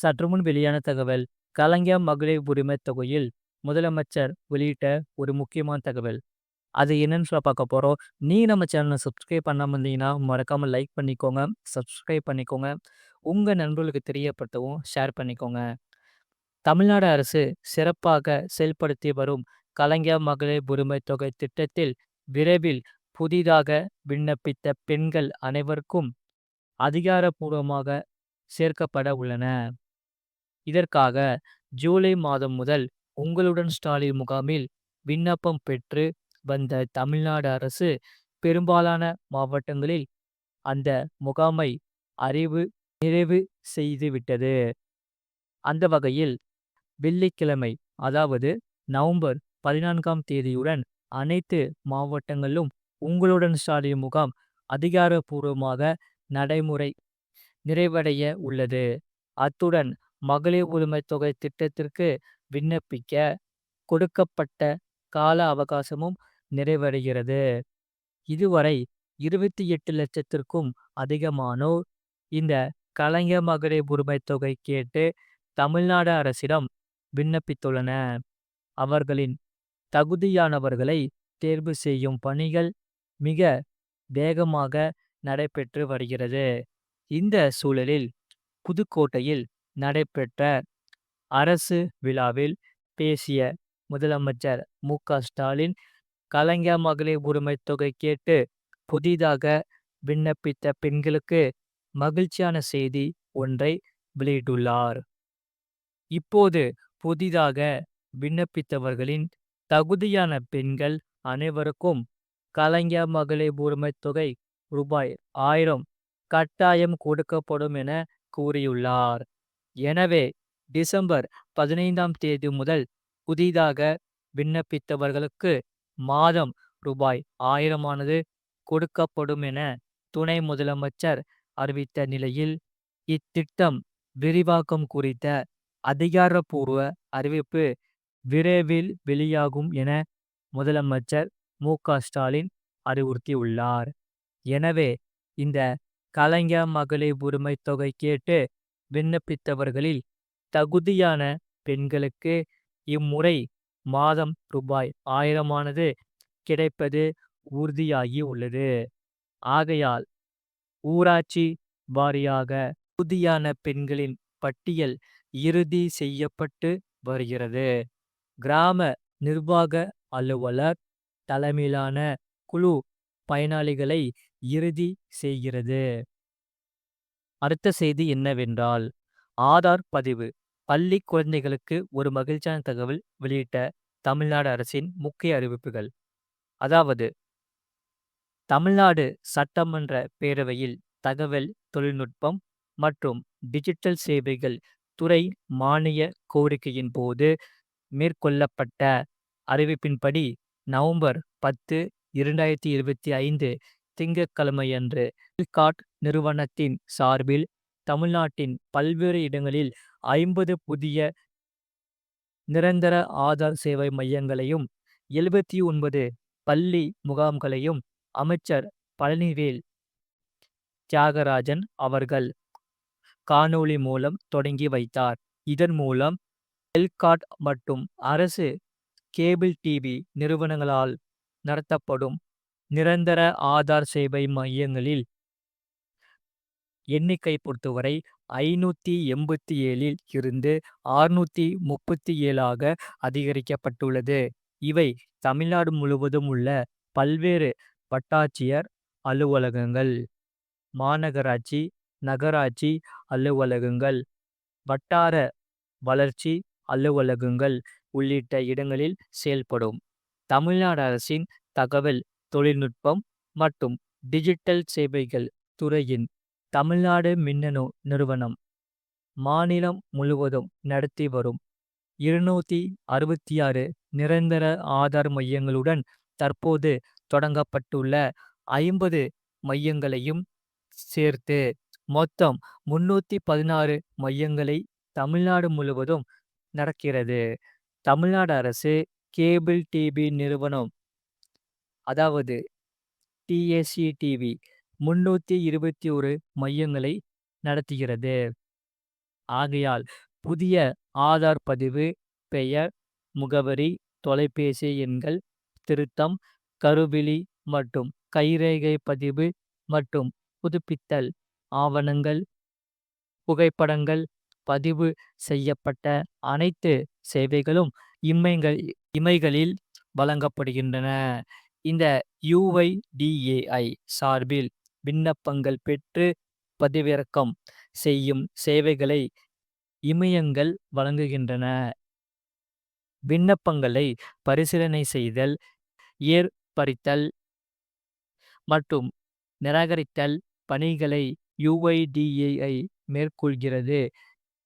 சற்று முன் வெளியான தகவல் கலைஞர் மகளிர் உரிமை தொகையில் முதலமைச்சர் வெளியிட்ட ஒரு முக்கியமான தகவல். அது என்னன்னு சொல்ல பார்க்க போகிறோம் நீ நம்ம சேனலை சப்ஸ்கிரைப் பண்ணாமல் இருந்தீங்கன்னா மறக்காமல் லைக் பண்ணிக்கோங்க சப்ஸ்கிரைப் பண்ணிக்கோங்க. உங்கள் நண்பர்களுக்கு தெரியப்படுத்தவும் ஷேர் பண்ணிக்கோங்க. தமிழ்நாடு அரசு சிறப்பாக செயல்படுத்தி வரும் கலைஞர் மகளிர் உரிமை தொகை திட்டத்தில் விரைவில் புதிதாக விண்ணப்பித்த பெண்கள் அனைவருக்கும் அதிகாரப்பூர்வமாக சேர்க்கப்பட உள்ளன. இதற்காக ஜூலை மாதம் முதல் உங்களுடன் ஸ்டாலின் முகாமில் விண்ணப்பம் பெற்று வந்த தமிழ்நாடு அரசு பெரும்பாலான மாவட்டங்களில் அந்த முகாமை அறிவு நிறைவு செய்துவிட்டது அந்த வகையில் வெள்ளிக்கிழமை அதாவது நவம்பர் பதினான்காம் தேதியுடன் அனைத்து மாவட்டங்களிலும் உங்களுடன் ஸ்டாலின் முகாம் அதிகாரப்பூர்வமாக நடைமுறை நிறைவடைய உள்ளது. அத்துடன் மகளிர் உரிமை தொகை திட்டத்திற்கு விண்ணப்பிக்க கொடுக்கப்பட்ட கால அவகாசமும் நிறைவடைகிறது. இதுவரை இருபத்தி எட்டு லட்சத்திற்கும் அதிகமானோர் இந்த கலைஞர் மகளிர் உரிமை தொகை கேட்டு தமிழ்நாடு அரசிடம் விண்ணப்பித்துள்ளன அவர்களின் தகுதியானவர்களை தேர்வு செய்யும் பணிகள் மிக வேகமாக நடைபெற்று வருகிறது. இந்த சூழலில் புதுக்கோட்டையில் நடைபெற்ற அரசு விழாவில் பேசிய முதலமைச்சர் மு. க. ஸ்டாலின் கலைஞர் மகளிர் உரிமை தொகை கேட்டு புதிதாக விண்ணப்பித்த பெண்களுக்கு மகிழ்ச்சியான செய்தி ஒன்றை வெளியிட்டுள்ளார். இப்போது புதிதாக விண்ணப்பித்தவர்களின் தகுதியான பெண்கள் அனைவருக்கும் கலைஞர் மகளிர் உரிமை தொகை ரூபாய் ஆயிரம் கட்டாயம் கொடுக்கப்படும் என கூறியுள்ளார். எனவே டிசம்பர் பதினைந்தாம் தேதி முதல் புதிதாக விண்ணப்பித்தவர்களுக்கு மாதம் ரூபாய் ஆயிரமானது கொடுக்கப்படும் என துணை முதலமைச்சர் அறிவித்த நிலையில் இத்திட்டம் விரிவாக்கம் குறித்த அதிகாரப்பூர்வ அறிவிப்பு விரைவில் வெளியாகும் என முதலமைச்சர் மு. க. ஸ்டாலின் அறிவுறுத்தியுள்ளார். எனவே இந்த கலைஞர் மகளிர் உரிமை தொகை கேட்டு விண்ணப்பித்தவர்களில் தகுதியான பெண்களுக்கு இம்முறை மாதம் ரூபாய் ஆயிரமானது கிடைப்பது உறுதியாகி உள்ளது. ஆகையால் ஊராட்சி வாரியாக தகுதியான பெண்களின் பட்டியல் இறுதி செய்யப்பட்டு வருகிறது. கிராம நிர்வாக அலுவலர் தலைமையிலான குழு பயனாளிகளை இறுதி செய்கிறது. அடுத்த செய்தி என்னவென்றால் ஆதார் பதிவு. பள்ளி குழந்தைகளுக்கு ஒரு மகிழ்ச்சியான தகவல் வெளியிட்ட தமிழ்நாடு அரசின் முக்கிய அறிவிப்புகள். அதாவது தமிழ்நாடு சட்டமன்ற பேரவையில் தகவல் தொழில்நுட்பம் மற்றும் டிஜிட்டல் சேவைகள் துறை மானிய கோரிக்கையின் போது மேற்கொள்ளப்பட்ட அறிவிப்பின்படி நவம்பர் பத்து இரண்டாயிரத்தி இருபத்தி ஐந்து திங்கட்கிழமையன்று பில்காட் நிறுவனத்தின் சார்பில் தமிழ்நாட்டின் பல்வேறு இடங்களில் ஐம்பது புதிய நிரந்தர ஆதார் சேவை மையங்களையும் எழுபத்தி ஒன்பது பள்ளி முகாம்களையும் அமைச்சர் பழனிவேல் தியாகராஜன் அவர்கள் காணொளி மூலம் தொடங்கி வைத்தார். இதன் மூலம் எல்காட் மற்றும் அரசு கேபிள் டிவி நிறுவனங்களால் நடத்தப்படும் நிரந்தர ஆதார் சேவை மையங்களில் எண்ணிக்கை பொறுத்தவரை ஐநூற்றி எண்பத்தி ஏழில் இருந்து ஆறுநூற்றி முப்பத்தி ஏழாக அதிகரிக்கப்பட்டுள்ளது. இவை தமிழ்நாடு முழுவதும் உள்ள பல்வேறு வட்டாட்சியர் அலுவலகங்கள் மாநகராட்சி நகராட்சி அலுவலகங்கள் வட்டார வளர்ச்சி அலுவலகங்கள் உள்ளிட்ட இடங்களில் செயல்படும். தமிழ்நாடு அரசின் தகவல் தொழில்நுட்பம் மற்றும் டிஜிட்டல் சேவைகள் துறையின் தமிழ்நாடு மின்னணு நிறுவனம் மாநிலம் முழுவதும் நடத்தி வரும் இருநூத்தி அறுபத்தி ஆறு நிரந்தர ஆதார் மையங்களுடன் தற்போது தொடங்கப்பட்டுள்ள ஐம்பது மையங்களையும் சேர்த்து மொத்தம் முன்னூத்தி பதினாறு மையங்களை தமிழ்நாடு முழுவதும் நடக்கிறது. தமிழ்நாடு அரசு கேபிள் டிவி நிறுவனம் அதாவது டிஎஸ்சி டிவி முன்னூத்தி இருபத்தி ஒரு மையங்களை நடத்துகிறது ஆகையால் புதிய ஆதார் பதிவு, பெயர், முகவரி, தொலைபேசி எண்கள் திருத்தம், கருவிழி மற்றும் கைரேகை பதிவு மற்றும் புதுப்பித்தல் ஆவணங்கள், புகைப்படங்கள் பதிவு செய்யப்பட்ட அனைத்து சேவைகளும் இம்மைகள் இமைகளில் வழங்கப்படுகின்றன. இந்த யுஐடிஏஐ சார்பில் விண்ணப்பங்கள் பெற்று பதிவிறக்கம் செய்யும் சேவைகளை இமயங்கள் வழங்குகின்றன. விண்ணப்பங்களை பரிசீலனை செய்தல், ஏற்பறித்தல் மற்றும் நிராகரித்தல் பணிகளை யுஐடிஏஐ மேற்கொள்கிறது.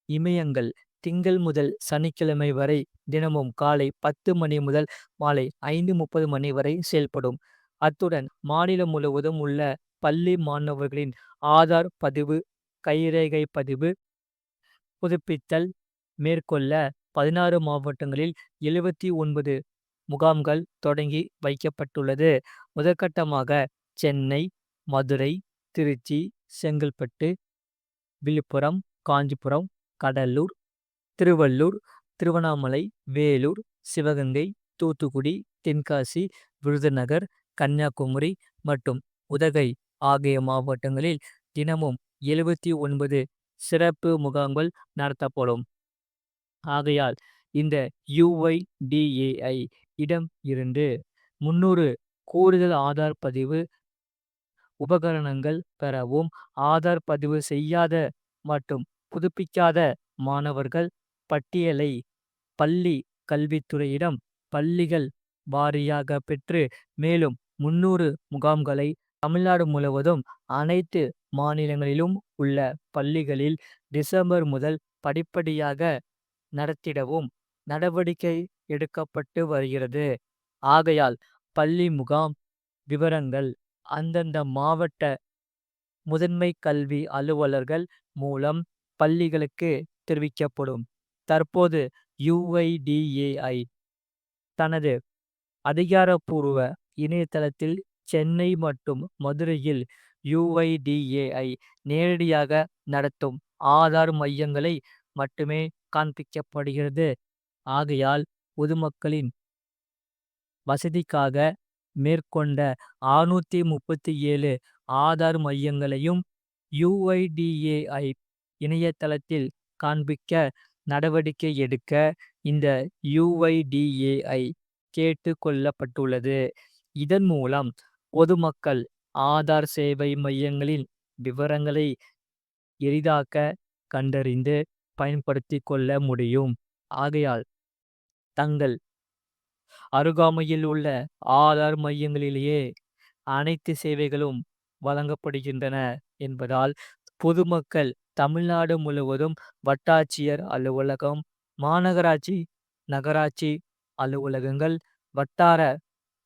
இமயங்கள் திங்கள் முதல் சனிக்கிழமை வரை தினமும் காலை பத்து மணி முதல் மாலை ஐந்து முப்பது மணி வரை செயல்படும். அத்துடன் மாநிலம் முழுவதும் உள்ள பள்ளி மாணவர்களின் ஆதார் பதிவு, கைரேகை பதிவு, புதுப்பித்தல் மேற்கொள்ள பதினாறு மாவட்டங்களில் எழுபத்தி ஒன்பது முகாம்கள் தொடங்கி வைக்கப்பட்டுள்ளது. முதற்கட்டமாக சென்னை, மதுரை, திருச்சி, செங்கல்பட்டு, விழுப்புரம், காஞ்சிபுரம், கடலூர், திருவள்ளூர், திருவண்ணாமலை, வேலூர், சிவகங்கை, தூத்துக்குடி, தென்காசி, விருதுநகர், கன்னியாகுமரி மற்றும் உதகை ஆகிய மாவட்டங்களில் தினமும் எழுபத்தி ஒன்பது சிறப்பு முகாம்கள் நடத்தப்படும். ஆகையால் இந்த யுஐடிஏஐ இடம் இருந்து முன்னூறு கூடுதல் ஆதார் பதிவு உபகரணங்கள் பெறவும், ஆதார் பதிவு செய்யாத மற்றும் புதுப்பிக்காத மாணவர்கள் பட்டியலை பள்ளி கல்வித்துறையிடம் பள்ளிகள் வாரியாக பெற்று மேலும் முன்னூறு முகாம்களை தமிழ்நாடு முழுவதும் அனைத்து மாநிலங்களிலும் உள்ள பள்ளிகளில் டிசம்பர் முதல் படிப்படியாக நடத்திடவும் நடவடிக்கை எடுக்கப்பட்டு வருகிறது. ஆகையால் பள்ளி முகாம் விவரங்கள் அந்தந்த மாவட்ட முதன்மை கல்வி அலுவலர்கள் மூலம் பள்ளிகளுக்கு தெரிவிக்கப்படும். தற்போது யுஐடிஏஐ தனது அதிகாரப்பூர்வ இணையதளத்தில் சென்னை மற்றும் மதுரையில் யுஐடிஏஐ நேரடியாக நடத்தும் ஆதார் மையங்களை மட்டுமே காண்பிக்கப்படுகிறது. ஆகையால் பொதுமக்களின் வசதிக்காக மேற்கொண்ட ஆறுநூத்தி முப்பத்தி ஏழு ஆதார் மையங்களையும் யுஐடிஏஐ இணையதளத்தில் காண்பிக்க நடவடிக்கை எடுக்க இந்த யுஐடிஏஐ கேட்டு கொள்ளப்பட்டுள்ளது. இதன் மூலம் பொதுமக்கள் ஆதார் சேவை மையங்களின் விவரங்களை எளிதாக்க கண்டறிந்து பயன்படுத்தி கொள்ள முடியும். ஆகையால் தங்கள் அருகாமையில் உள்ள ஆதார் மையங்களிலேயே அனைத்து சேவைகளும் வழங்கப்படுகின்றன என்பதால் பொதுமக்கள் தமிழ்நாடு முழுவதும் வட்டாட்சியர் அலுவலகம், மாநகராட்சி, நகராட்சி அலுவலகங்கள், வட்டார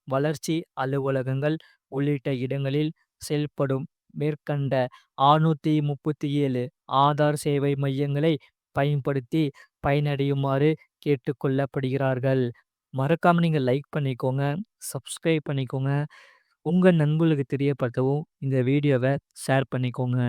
வளர்ச்சி அலுவலகங்கள் உள்ளிட்ட இடங்களில் செயல்படும் மேற்கண்ட ஆறுநூத்தி முப்பத்தி ஏழு ஆதார் சேவை மையங்களை பயன்படுத்தி பயனடையுமாறு கேட்டுக் கொள்ளப்படுகிறார்கள். மறக்காம நீங்க லைக் பண்ணிக்கோங்க, சப்ஸ்கிரைப் பண்ணிக்கோங்க. உங்க நண்பர்களுக்கு தெரியப்படுத்தவும் இந்த வீடியோவை ஷேர் பண்ணிக்கோங்க.